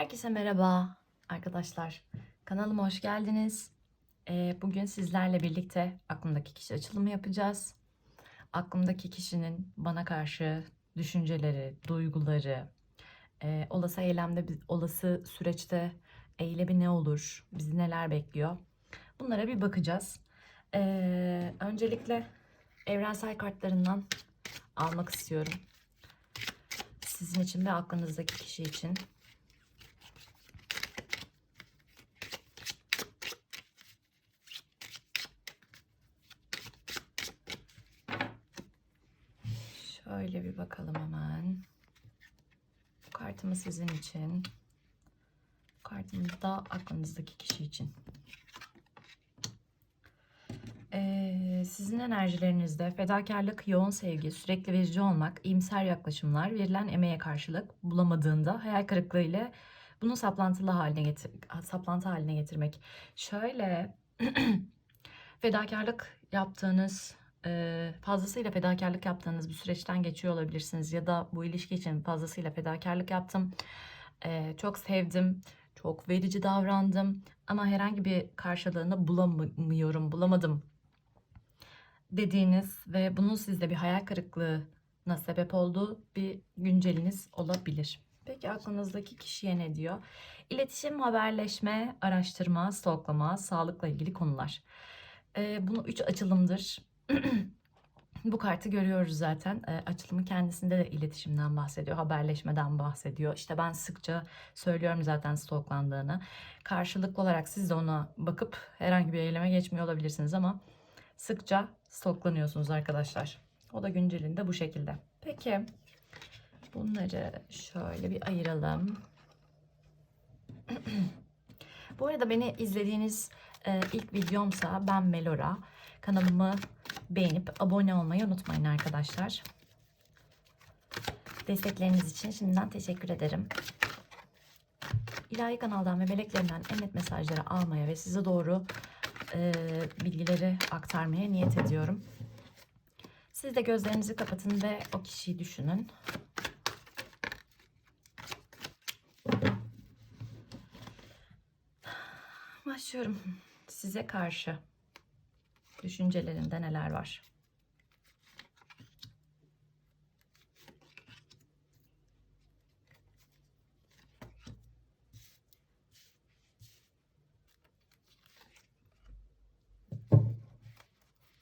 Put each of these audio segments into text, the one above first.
Herkese merhaba arkadaşlar. Kanalıma hoş geldiniz. Ee, bugün sizlerle birlikte aklımdaki kişi açılımı yapacağız. Aklımdaki kişinin bana karşı düşünceleri, duyguları, e, olası eylemde, olası süreçte eylemi ne olur, bizi neler bekliyor. Bunlara bir bakacağız. Ee, öncelikle evrensel kartlarından almak istiyorum. Sizin için ve aklınızdaki kişi için. Şöyle bir bakalım hemen. Bu kartımı sizin için. Bu kartımı da aklınızdaki kişi için. Ee, sizin enerjilerinizde fedakarlık, yoğun sevgi, sürekli verici olmak, iyimser yaklaşımlar, verilen emeğe karşılık bulamadığında hayal kırıklığı ile bunu saplantılı haline getir saplantı haline getirmek. Şöyle fedakarlık yaptığınız fazlasıyla fedakarlık yaptığınız bir süreçten geçiyor olabilirsiniz ya da bu ilişki için fazlasıyla fedakarlık yaptım. Çok sevdim, çok verici davrandım ama herhangi bir karşılığını bulamıyorum, bulamadım dediğiniz ve bunun sizde bir hayal kırıklığına sebep olduğu bir günceliniz olabilir. Peki aklınızdaki kişiye ne diyor? İletişim, haberleşme, araştırma, stalklama, sağlıkla ilgili konular. Bunu üç açılımdır. Bu kartı görüyoruz zaten. Ee, açılımın kendisinde de iletişimden bahsediyor, haberleşmeden bahsediyor. İşte ben sıkça söylüyorum zaten stalklandığını. Karşılıklı olarak siz de ona bakıp herhangi bir eyleme geçmiyor olabilirsiniz ama sıkça stalklanıyorsunuz arkadaşlar. O da güncelinde bu şekilde. Peki bunları şöyle bir ayıralım. bu arada beni izlediğiniz e, ilk videomsa ben Melora. Kanalımı beğenip abone olmayı unutmayın arkadaşlar. Destekleriniz için şimdiden teşekkür ederim. İlahi kanaldan ve meleklerimden en net mesajları almaya ve size doğru e, bilgileri aktarmaya niyet ediyorum. Siz de gözlerinizi kapatın ve o kişiyi düşünün. Başlıyorum. Size karşı düşüncelerinde neler var?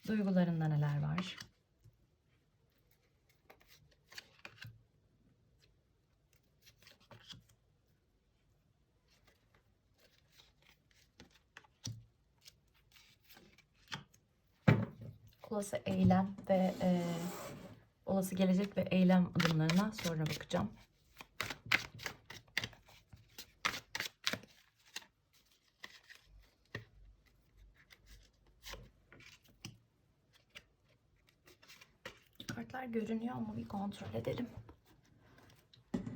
Duygularında neler var? Olası eylem ve e, olası gelecek ve eylem adımlarına sonra bakacağım. Kartlar görünüyor ama bir kontrol edelim.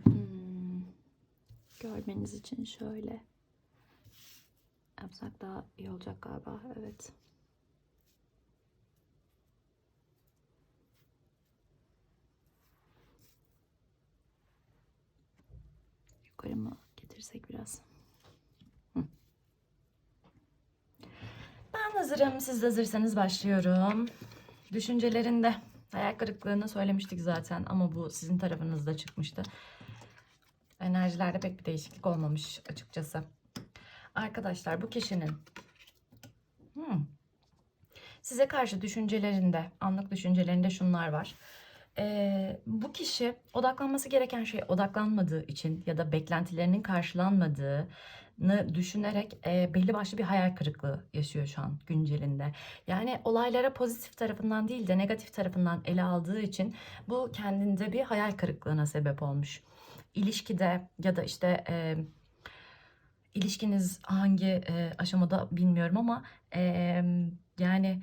Hmm. Görmeniz için şöyle yapsak daha iyi olacak galiba. Evet. Mı getirsek biraz? Ben hazırım. Siz de hazırsanız başlıyorum. Düşüncelerinde hayal kırıklığını söylemiştik zaten ama bu sizin tarafınızda çıkmıştı. Enerjilerde pek bir değişiklik olmamış açıkçası. Arkadaşlar bu kişinin hmm, size karşı düşüncelerinde, anlık düşüncelerinde şunlar var. Ee, bu kişi odaklanması gereken şeye odaklanmadığı için ya da beklentilerinin karşılanmadığını düşünerek e, belli başlı bir hayal kırıklığı yaşıyor şu an güncelinde. Yani olaylara pozitif tarafından değil de negatif tarafından ele aldığı için bu kendinde bir hayal kırıklığına sebep olmuş. İlişkide ya da işte e, ilişkiniz hangi e, aşamada bilmiyorum ama e, yani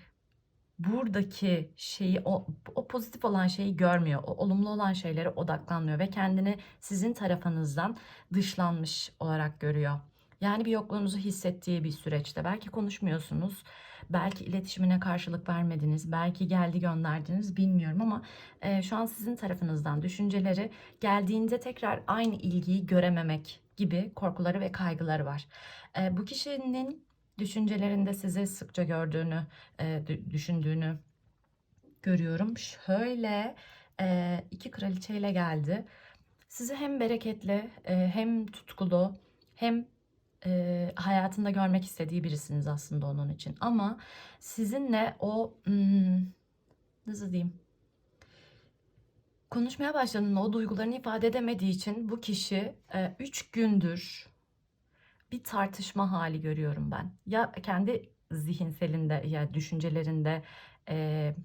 buradaki şeyi o, o pozitif olan şeyi görmüyor. O olumlu olan şeylere odaklanmıyor ve kendini sizin tarafınızdan dışlanmış olarak görüyor. Yani bir yokluğunuzu hissettiği bir süreçte. Belki konuşmuyorsunuz. Belki iletişimine karşılık vermediniz. Belki geldi gönderdiniz bilmiyorum ama e, şu an sizin tarafınızdan düşünceleri geldiğinde tekrar aynı ilgiyi görememek gibi korkuları ve kaygıları var. E, bu kişinin düşüncelerinde sizi sıkça gördüğünü, e, dü- düşündüğünü görüyorum. Şöyle e, iki kraliçeyle geldi. Sizi hem bereketli, e, hem tutkulu, hem e, hayatında görmek istediği birisiniz aslında onun için. Ama sizinle o hmm, nasıl diyeyim? Konuşmaya başladığında o duygularını ifade edemediği için bu kişi 3 gündür bir tartışma hali görüyorum ben. Ya kendi zihinselinde ya düşüncelerinde e,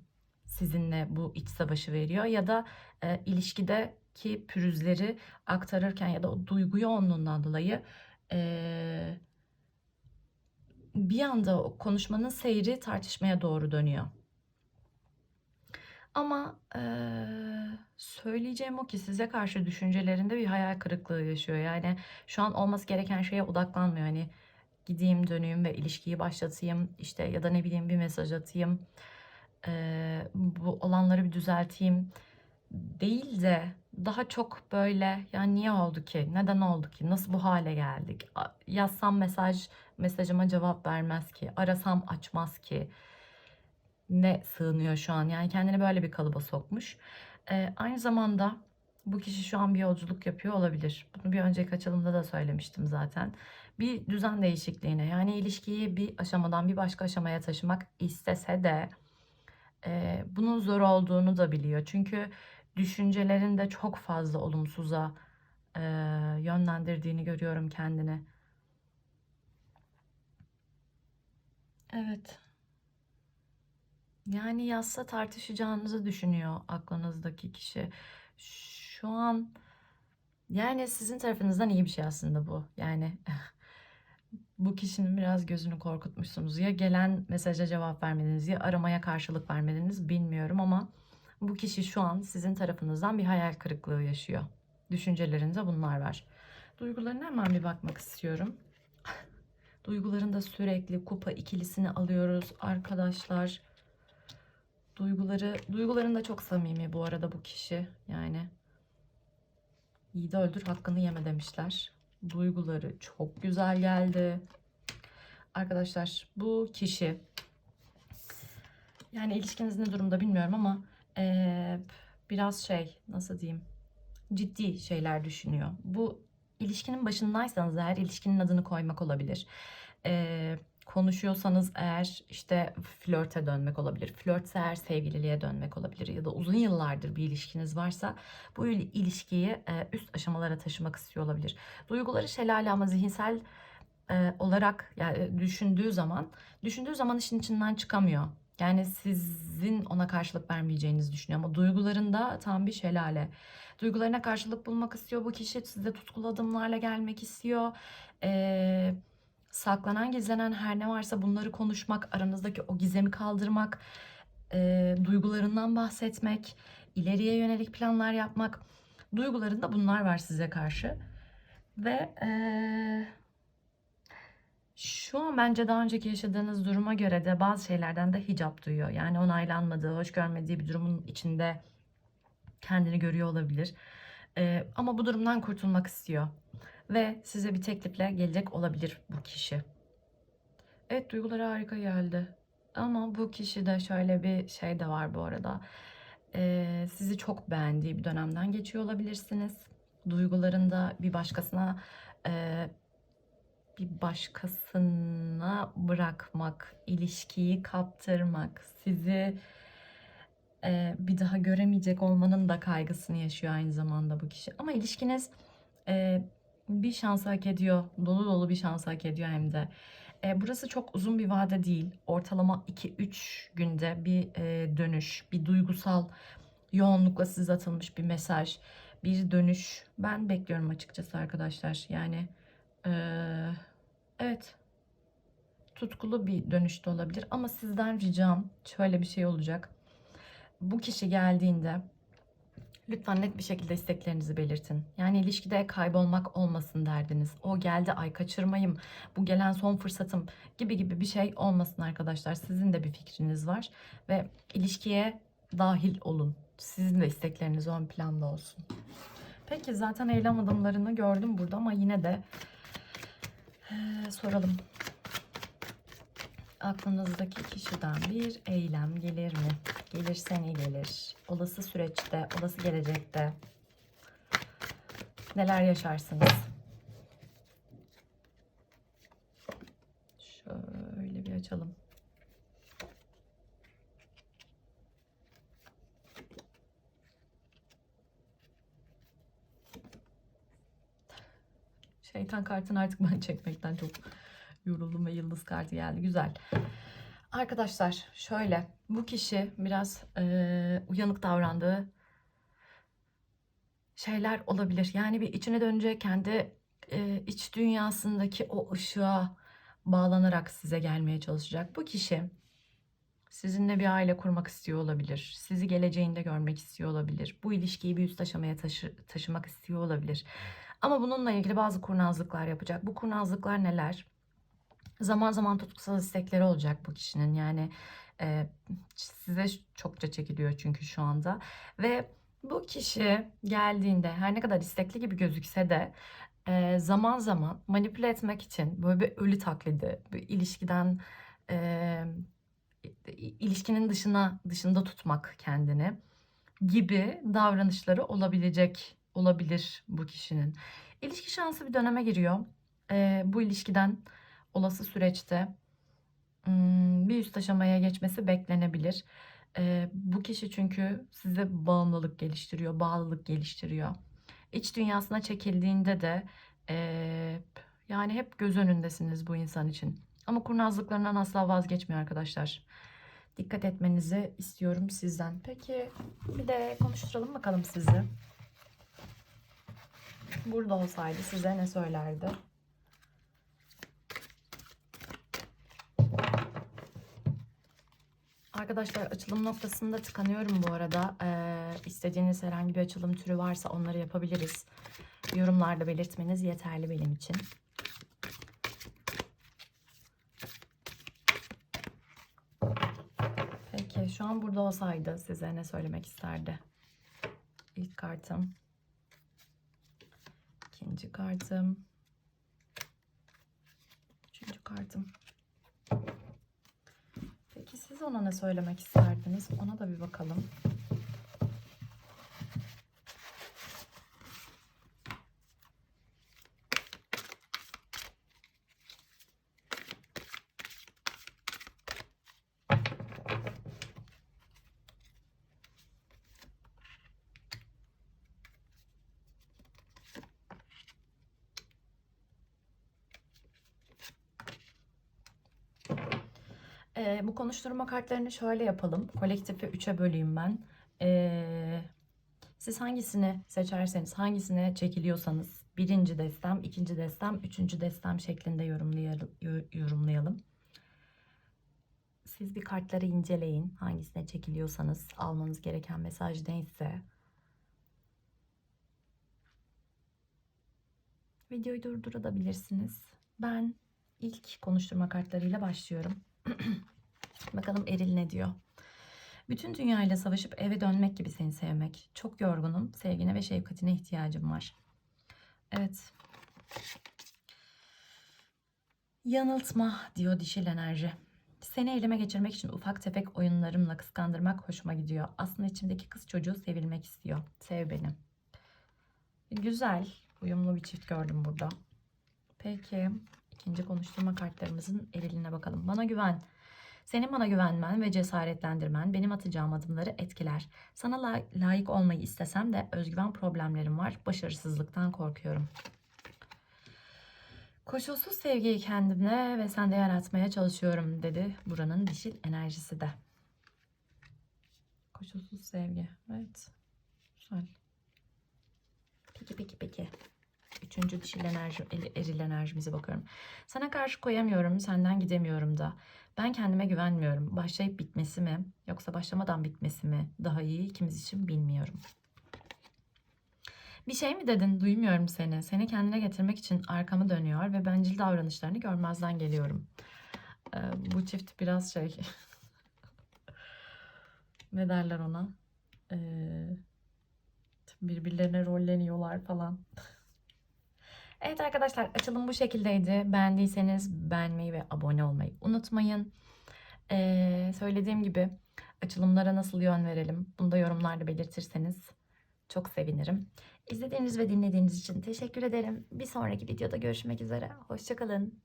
sizinle bu iç savaşı veriyor ya da e, ilişkideki pürüzleri aktarırken ya da o duygu yoğunluğundan dolayı e, bir anda konuşmanın seyri tartışmaya doğru dönüyor. Ama e, söyleyeceğim o ki size karşı düşüncelerinde bir hayal kırıklığı yaşıyor. Yani şu an olması gereken şeye odaklanmıyor. Hani gideyim döneyim ve ilişkiyi başlatayım işte ya da ne bileyim bir mesaj atayım. e, bu olanları bir düzelteyim değil de daha çok böyle yani niye oldu ki? Neden oldu ki? Nasıl bu hale geldik? Yazsam mesaj mesajıma cevap vermez ki. Arasam açmaz ki. Ne sığınıyor şu an? Yani kendini böyle bir kalıba sokmuş. Ee, aynı zamanda bu kişi şu an bir yolculuk yapıyor olabilir. Bunu bir önceki açılımda da söylemiştim zaten. Bir düzen değişikliğine yani ilişkiyi bir aşamadan bir başka aşamaya taşımak istese de e, bunun zor olduğunu da biliyor. Çünkü düşüncelerinde çok fazla olumsuza e, yönlendirdiğini görüyorum kendini. Evet. Yani yazsa tartışacağınızı düşünüyor aklınızdaki kişi. Şu an yani sizin tarafınızdan iyi bir şey aslında bu. Yani bu kişinin biraz gözünü korkutmuşsunuz. Ya gelen mesaja cevap vermediniz ya aramaya karşılık vermediniz bilmiyorum ama bu kişi şu an sizin tarafınızdan bir hayal kırıklığı yaşıyor. Düşüncelerinde bunlar var. Duygularına hemen bir bakmak istiyorum. Duygularında sürekli kupa ikilisini alıyoruz arkadaşlar. Duyguları, duygularında çok samimi bu arada bu kişi. Yani yiğidi öldür hakkını yeme demişler. Duyguları çok güzel geldi. Arkadaşlar bu kişi yani ilişkiniz ne durumda bilmiyorum ama eee, biraz şey nasıl diyeyim ciddi şeyler düşünüyor. Bu ilişkinin başındaysanız eğer ilişkinin adını koymak olabilir. Eee, konuşuyorsanız eğer işte flörte dönmek olabilir. Flörtse eğer sevgililiğe dönmek olabilir. Ya da uzun yıllardır bir ilişkiniz varsa bu il- ilişkiyi e, üst aşamalara taşımak istiyor olabilir. Duyguları şelale ama zihinsel e, olarak yani düşündüğü zaman düşündüğü zaman işin içinden çıkamıyor. Yani sizin ona karşılık vermeyeceğinizi düşünüyor ama duygularında tam bir şelale. Duygularına karşılık bulmak istiyor bu kişi. Size tutkulu adımlarla gelmek istiyor. Ee, saklanan gizlenen her ne varsa bunları konuşmak, aranızdaki o gizemi kaldırmak, e, duygularından bahsetmek, ileriye yönelik planlar yapmak. Duygularında bunlar var size karşı. Ve e, şu an bence daha önceki yaşadığınız duruma göre de bazı şeylerden de hicap duyuyor. Yani onaylanmadığı, hoş görmediği bir durumun içinde kendini görüyor olabilir. Ee, ama bu durumdan kurtulmak istiyor. Ve size bir teklifle gelecek olabilir bu kişi. Evet duyguları harika geldi. Ama bu kişide şöyle bir şey de var bu arada. Ee, sizi çok beğendiği bir dönemden geçiyor olabilirsiniz. Duygularında bir başkasına e, bir başkasına bırakmak, ilişkiyi kaptırmak, sizi e, bir daha göremeyecek olmanın da kaygısını yaşıyor aynı zamanda bu kişi. Ama ilişkiniz e, bir şans hak ediyor, dolu dolu bir şans hak ediyor hem de. E, burası çok uzun bir vade değil. Ortalama 2-3 günde bir e, dönüş, bir duygusal yoğunlukla size atılmış bir mesaj, bir dönüş. Ben bekliyorum açıkçası arkadaşlar. Yani ee, evet. Tutkulu bir dönüş de olabilir ama sizden ricam şöyle bir şey olacak. Bu kişi geldiğinde lütfen net bir şekilde isteklerinizi belirtin. Yani ilişkide kaybolmak olmasın derdiniz. O geldi ay kaçırmayayım. Bu gelen son fırsatım gibi gibi bir şey olmasın arkadaşlar. Sizin de bir fikriniz var ve ilişkiye dahil olun. Sizin de istekleriniz ön planda olsun. Peki zaten eylem adımlarını gördüm burada ama yine de eee, soralım. Aklınızdaki kişiden bir eylem gelir mi? Gelirse ne gelir? Olası süreçte, olası gelecekte neler yaşarsınız? Şöyle bir açalım. Şeytan kartını artık ben çekmekten çok yoruldum ve yıldız kartı geldi. Güzel. Arkadaşlar şöyle bu kişi biraz eee, uyanık davrandığı şeyler olabilir. Yani bir içine dönecek kendi eee, iç dünyasındaki o ışığa bağlanarak size gelmeye çalışacak. Bu kişi sizinle bir aile kurmak istiyor olabilir. Sizi geleceğinde görmek istiyor olabilir. Bu ilişkiyi bir üst aşamaya taşı- taşımak istiyor olabilir. Ama bununla ilgili bazı kurnazlıklar yapacak. Bu kurnazlıklar neler? Zaman zaman tutkusal istekleri olacak bu kişinin. Yani e, size çokça çekiliyor çünkü şu anda. Ve bu kişi geldiğinde her ne kadar istekli gibi gözükse de e, zaman zaman manipüle etmek için böyle bir ölü taklidi, bir ilişkiden e, ilişkinin dışına dışında tutmak kendini gibi davranışları olabilecek olabilir bu kişinin. İlişki şansı bir döneme giriyor. Ee, bu ilişkiden olası süreçte bir üst aşamaya geçmesi beklenebilir. Bu kişi çünkü size bağımlılık geliştiriyor, bağlılık geliştiriyor. İç dünyasına çekildiğinde de yani hep göz önündesiniz bu insan için. Ama kurnazlıklarından asla vazgeçmiyor arkadaşlar. Dikkat etmenizi istiyorum sizden. Peki bir de konuşturalım bakalım sizi. Burada olsaydı size ne söylerdi? Arkadaşlar açılım noktasında tıkanıyorum bu arada. Ee, istediğiniz herhangi bir açılım türü varsa onları yapabiliriz. Yorumlarda belirtmeniz yeterli benim için. Peki şu an burada olsaydı size ne söylemek isterdi? İlk kartım. İkinci kartım. Üçüncü kartım. Siz ona ne söylemek isterdiniz? Ona da bir bakalım. Ee, bu konuşturma kartlarını şöyle yapalım. Kolektifi 3'e böleyim ben. Ee, siz hangisini seçerseniz, hangisine çekiliyorsanız birinci destem, ikinci destem, üçüncü destem şeklinde yorumlayalım. Siz bir kartları inceleyin. Hangisine çekiliyorsanız almanız gereken mesaj neyse. Videoyu durdurabilirsiniz. Ben ilk konuşturma kartlarıyla başlıyorum. Bakalım Eril ne diyor? Bütün dünyayla savaşıp eve dönmek gibi seni sevmek. Çok yorgunum. Sevgine ve şefkatine ihtiyacım var. Evet. Yanıltma diyor dişil enerji. Seni elime geçirmek için ufak tefek oyunlarımla kıskandırmak hoşuma gidiyor. Aslında içimdeki kız çocuğu sevilmek istiyor. Sev beni. Güzel. Uyumlu bir çift gördüm burada. Peki. ikinci konuşturma kartlarımızın eriline bakalım. Bana güven. Senin bana güvenmen ve cesaretlendirmen benim atacağım adımları etkiler. Sana la- layık olmayı istesem de özgüven problemlerim var. Başarısızlıktan korkuyorum. Koşulsuz sevgiyi kendimle ve sende yaratmaya çalışıyorum dedi buranın dişil enerjisi de. Koşulsuz sevgi. Evet. Güzel. Peki peki peki. Üçüncü dişil enerji, eril enerjimize bakıyorum. Sana karşı koyamıyorum, senden gidemiyorum da. Ben kendime güvenmiyorum. Başlayıp bitmesi mi, yoksa başlamadan bitmesi mi daha iyi ikimiz için bilmiyorum. Bir şey mi dedin? Duymuyorum seni. Seni kendine getirmek için arkamı dönüyor ve bencil davranışlarını görmezden geliyorum. Ee, bu çift biraz şey... ne derler ona? Ee, Birbirlerine rolleniyorlar falan. Evet arkadaşlar açılım bu şekildeydi. Beğendiyseniz beğenmeyi ve abone olmayı unutmayın. Ee, söylediğim gibi açılımlara nasıl yön verelim bunu da yorumlarda belirtirseniz çok sevinirim. İzlediğiniz ve dinlediğiniz için teşekkür ederim. Bir sonraki videoda görüşmek üzere. Hoşçakalın.